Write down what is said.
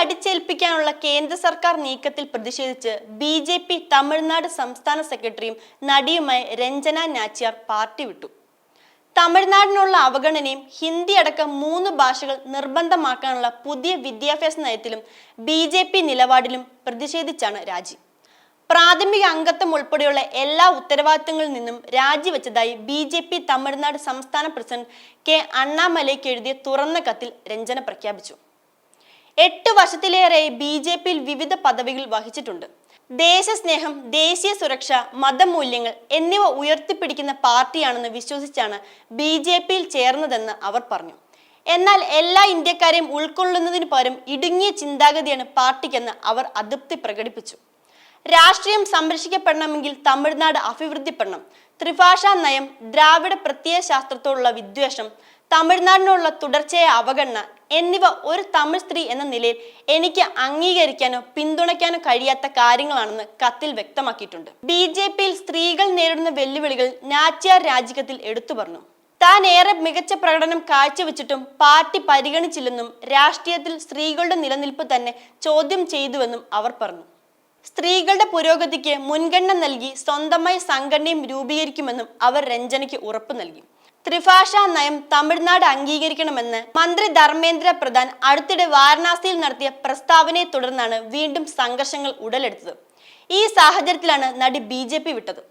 അടിച്ചേൽപ്പിക്കാനുള്ള കേന്ദ്ര സർക്കാർ നീക്കത്തിൽ പ്രതിഷേധിച്ച് ബി ജെ പി തമിഴ്നാട് സംസ്ഥാന സെക്രട്ടറിയും നടിയുമായി രഞ്ജന നാച്ചിയാർ പാർട്ടി വിട്ടു. തമിഴ്നാടിനുള്ള അവഗണനയും ഹിന്ദി അടക്കം മൂന്ന് ഭാഷകൾ നിർബന്ധമാക്കാനുള്ള പുതിയ വിദ്യാഭ്യാസ നയത്തിലും ബി ജെ പി നിലപാടിലും പ്രതിഷേധിച്ചാണ് രാജി. പ്രാഥമിക അംഗത്വം ഉൾപ്പെടെയുള്ള എല്ലാ ഉത്തരവാദിത്തങ്ങളിൽ നിന്നും രാജിവെച്ചതായി ബി ജെ പി തമിഴ്നാട് സംസ്ഥാന പ്രസിഡന്റ് കെ അണ്ണാമലയ്ക്ക് എഴുതിയ തുറന്ന കത്തിൽ രഞ്ജന പ്രഖ്യാപിച്ചു. എട്ട് വർഷത്തിലേറെ ബി ജെ പിയിൽ വിവിധ പദവികൾ വഹിച്ചിട്ടുണ്ട്. ദേശസ്നേഹം ദേശീയ സുരക്ഷ മതമൂല്യങ്ങൾ എന്നിവ ഉയർത്തിപ്പിടിക്കുന്ന പാർട്ടിയാണെന്ന് വിശ്വസിച്ചാണ് ബി ജെ പിയിൽ ചേർന്നതെന്ന് അവർ പറഞ്ഞു. എന്നാൽ എല്ലാ ഇന്ത്യക്കാരെയും ഉൾക്കൊള്ളുന്നതിന് പകരം ഇടുങ്ങിയ ചിന്താഗതിയാണ് പാർട്ടിക്കെന്ന് അവർ അതൃപ്തി പ്രകടിപ്പിച്ചു. രാഷ്ട്രീയം സംരക്ഷിക്കപ്പെടണമെങ്കിൽ തമിഴ്നാട് അഭിവൃദ്ധിപ്പെടണം. ത്രിഭാഷാ നയം ദ്രാവിഡ പ്രത്യയശാസ്ത്രത്തോടുള്ള വിദ്വേഷം തമിഴ്നാടിനുള്ള തുടർച്ചയായ അവഗണന എന്നിവ ഒരു തമിഴ് സ്ത്രീ എന്ന നിലയിൽ എനിക്ക് അംഗീകരിക്കാനോ പിന്തുണയ്ക്കാനോ കഴിയാത്ത കാര്യങ്ങളാണെന്ന് കത്തിൽ വ്യക്തമാക്കിയിട്ടുണ്ട്. ബി ജെ പിയിൽ സ്ത്രീകൾ നേരിടുന്ന വെല്ലുവിളികൾ നാച്ചിയാർ രാജികത്തിൽ എടുത്തു പറഞ്ഞു. താൻ ഏറെ മികച്ച പ്രകടനം കാഴ്ചവെച്ചിട്ടും പാർട്ടി പരിഗണിച്ചില്ലെന്നും രാഷ്ട്രീയത്തിൽ സ്ത്രീകളുടെ നിലനിൽപ്പ് തന്നെ ചോദ്യം ചെയ്തുവെന്നും അവർ പറഞ്ഞു. സ്ത്രീകളുടെ പുരോഗതിക്ക് മുൻഗണന നൽകി സ്വന്തമായി സംഘടനയും രൂപീകരിക്കുമെന്നും അവർ രഞ്ജനയ്ക്ക് ഉറപ്പ് നൽകി. ത്രിഭാഷാ നയം തമിഴ്നാട് അംഗീകരിക്കണമെന്ന് മന്ത്രി ധർമ്മേന്ദ്ര പ്രധാൻ അടുത്തിടെ വാരണാസിയിൽ നടത്തിയ പ്രസ്താവനയെ തുടർന്നാണ് വീണ്ടും സംഘർഷങ്ങൾ ഉടലെടുത്തത്. ഈ സാഹചര്യത്തിലാണ് നടി ബി വിട്ടത്.